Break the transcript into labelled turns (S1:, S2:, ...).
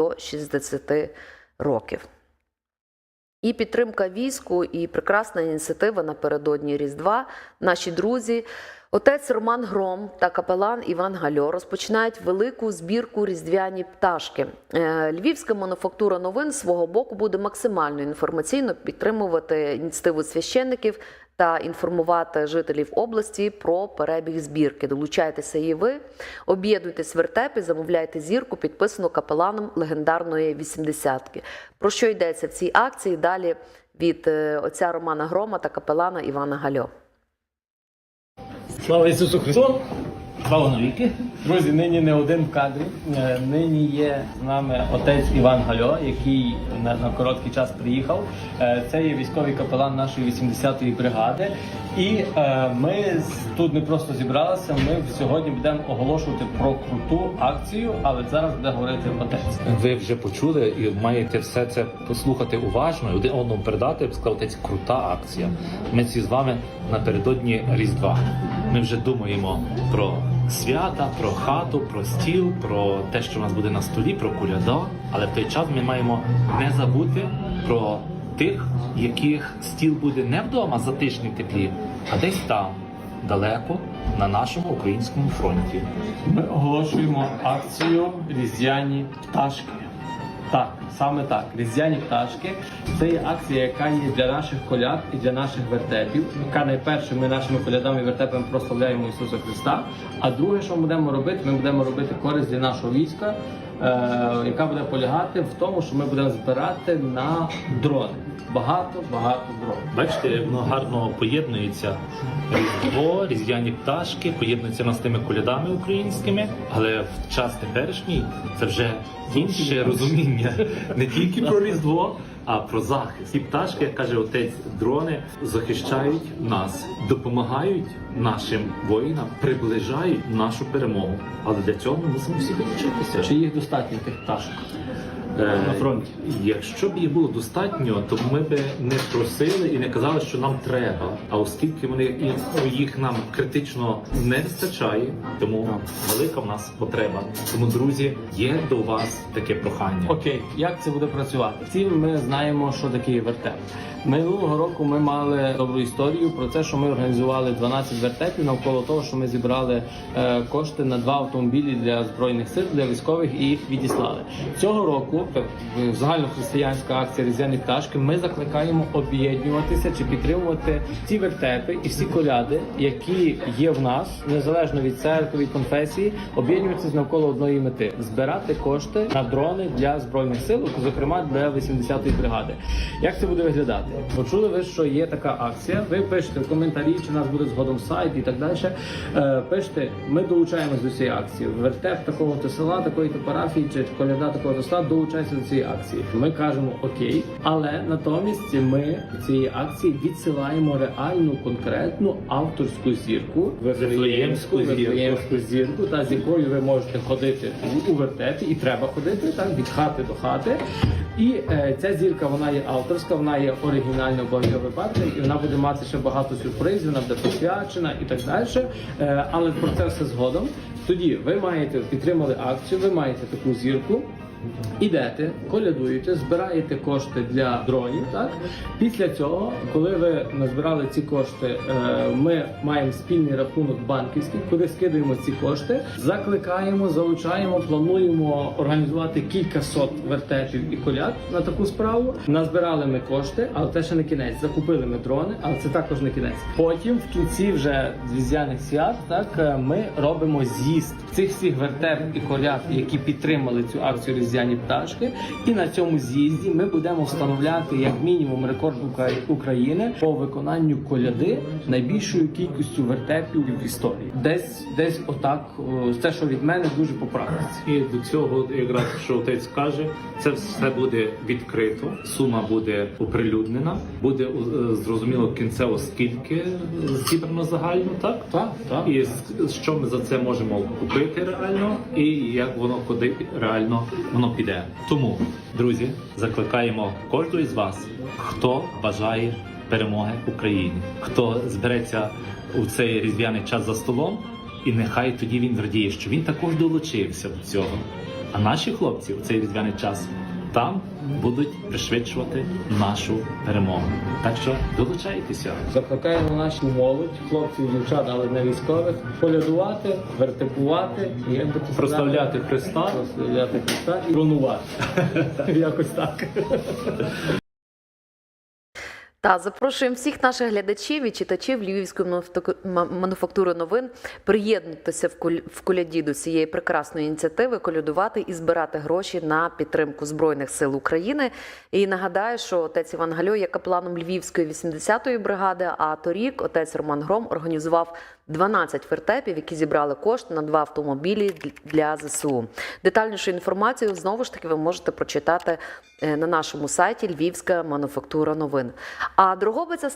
S1: до 60 років. І підтримка війську, і прекрасна ініціатива напередодні Різдва. Наші друзі, отець Роман Гром та капелан Іван Гальо розпочинають велику збірку різдвяні пташки. Е, Львівська мануфактура новин з свого боку буде максимально інформаційно підтримувати ініціативу священників та інформувати жителів області про перебіг збірки. Долучайтеся і ви, об'єднуйтесь в вертепі, замовляйте зірку, підписану капеланом легендарної вісімдесятки. Про що йдеться в цій акції? Далі від е, отця Романа Грома та капелана Івана Гальо.
S2: Слава Ісусу Христу! Слава навіки! Друзі, нині не один в кадрі. Е, Нині є з нами отець Іван Гальо, який на, на короткий час приїхав. Е, Це є військовий капелан нашої 80-ї бригади. І е, ми тут не просто зібралися. Ми сьогодні будемо оголошувати про круту акцію, але зараз буде говорити отець.
S3: Ви вже почули і маєте все це послухати уважно і один одному передати. Я б сказав, це крута акція. Ми всі з вами напередодні Різдва. Ми вже думаємо про свята, про хату, про стіл, про те, що у нас буде на столі, про куляда. Але в той час ми маємо не забути про тих, яких стіл буде не вдома за затишні теплі, а десь там, далеко, на нашому українському фронті.
S2: Ми оголошуємо акцію Різдвяні пташки. Так, саме так. Різдвяні пташки. Це є акція, яка є для наших коляд і для наших вертепів. Яка найперше ми нашими колядами і вертепами прославляємо Ісуса Христа. А друге, що ми будемо робити, ми будемо робити користь для нашого війська, яка буде полягати в тому, що ми будемо збирати на дрони. Багато, багато дронів.
S3: Бачите, як воно гарно поєднується різдво, різдвяні пташки, поєднується воно з тими колядами українськими, але в час теперішній це вже інше розуміння не тільки про різдво, а про захист. Ці пташки, як каже отець, дрони захищають нас, допомагають нашим воїнам, приближають нашу перемогу. Але для цього ми мусимо всі долучитися.
S2: Чи їх достатньо тих пташок?
S3: Е,
S2: на фронті?
S3: Якщо б їх було достатньо, то ми б не просили і не казали, що нам треба. А оскільки вони і- ну, їх нам критично не вистачає, тому велика в нас потреба. Тому, друзі, є до вас таке прохання.
S2: Окей, як це буде працювати? Всі ми знаємо, що таке вертеп. Минулого року ми мали добру історію про те, що ми організували 12 вертепів навколо того, що ми зібрали е, кошти на два автомобілі для збройних сил для військових і їх відіслали. Цього року в загальнохристиянська акція Різдвяні пташки. Ми закликаємо об'єднуватися чи підтримувати ті вертепи і всі коляди, які є в нас, незалежно від церкви, конфесії, об'єднуватися навколо одної мети збирати кошти на дрони для збройних сил, зокрема для 80-ї бригади. Як це буде виглядати? Почули ви, що є така акція? Ви пишете в коментарі, чи нас буде згодом сайт і так далі. Е, пишете, ми долучаємось до цієї акції. Вертеп такого то села, такої то парафії, чи коляда такого то села долучається до цієї акції. Ми кажемо окей, але натомість ми в цієї акції відсилаємо реальну конкретну авторську зірку
S3: Вифлеємську зірку.
S2: Вифлеємську зірку, та з якою ви можете ходити у вертепі, і треба ходити так від хати до хати. І е, ця зірка вона є авторська, вона є оригінальна в багатьох випадках, і вона буде мати ще багато сюрпризів, вона буде посвячена і так далі. Е, але про це все згодом. Тоді ви маєте підтримали акцію, ви маєте таку зірку. Ідете, колядуєте, збираєте кошти для дронів. Так після цього, коли ви назбирали ці кошти, е, ми маємо спільний рахунок банківський, куди скидуємо ці кошти, закликаємо, залучаємо, плануємо організувати кілька сот вертепів і коляд на таку справу. Назбирали ми кошти, але це ще не кінець. Закупили ми дрони, але це також не кінець. Потім в кінці вже різдвяних свят, так е, ми робимо з'їзд цих всіх вертеп і коляд, які підтримали цю акцію різдвяні пташки. І на цьому з'їзді ми будемо встановляти як мінімум рекорд України по виконанню коляди найбільшою кількістю вертепів в історії. Десь десь отак, це що від мене дуже по практиці.
S3: І до цього, якраз що отець каже, це все буде відкрито, сума буде оприлюднена, буде е, зрозуміло кінцево скільки зібрано загально, так?
S2: Так, так.
S3: І що ми за це можемо купити реально, і як воно куди реально воно піде. Тому, друзі, закликаємо кожного із вас, хто бажає перемоги Україні, хто збереться у цей різдвяний час за столом, і нехай тоді він радіє, що він також долучився до цього. А наші хлопці у цей різдвяний час там будуть пришвидшувати нашу перемогу. Так що долучайтеся.
S2: Закликаємо нашу молодь, хлопців, дівчат, але не військових, полядувати, вертикувати, і як би
S3: Прославляти? Христа.
S2: прославляти Христа і тронувати. Якось так.
S1: Та запрошуємо всіх наших глядачів і читачів Львівської мануфакту- мануфактури новин приєднатися в коляді до цієї прекрасної ініціативи, колядувати і збирати гроші на підтримку збройних сил України. І нагадаю, що отець Іван Гальо є капланом Львівської 80-ї бригади. А торік отець Роман Гром організував 12 вертепів, які зібрали кошти на два автомобілі для ЗСУ. Детальнішу інформацію знову ж таки ви можете прочитати е, на нашому сайті Львівська мануфактура новин. А Дрогобиця